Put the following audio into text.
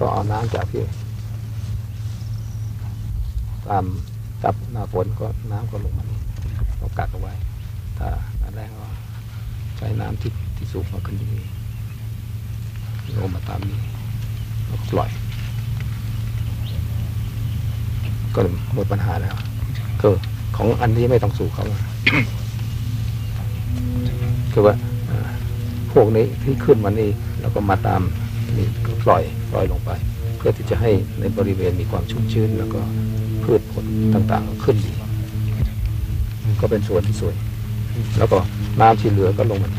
ก็เอาน้ำจากที่ตามจับหน้าฝนก็น้ำก็ลงมานี่ต้องกักเอาไว้ ถ้าหน้าแรงก็ใช้น้ำที่ที่สูงมาขึ้นนี่ลงมาตามนี้แล้วก็ปล่อย ก็หมดปัญหาแล้วคือของอันที่ไม่ต้องสูบเข้ามาคือว่าพวกนี้ที่ขึ้นมานี่แล้วก็มาตาม นี่ก็ปล่อยปล่อยลงไป เพื่อที่จะให้ในบริเวณมีความชุ่มชื้น แล้วก็พืชผลต่างๆขึ้นดีก็เป็นส่วนที่สวย แล้วก็น้ำที่เหลือก็ลงมา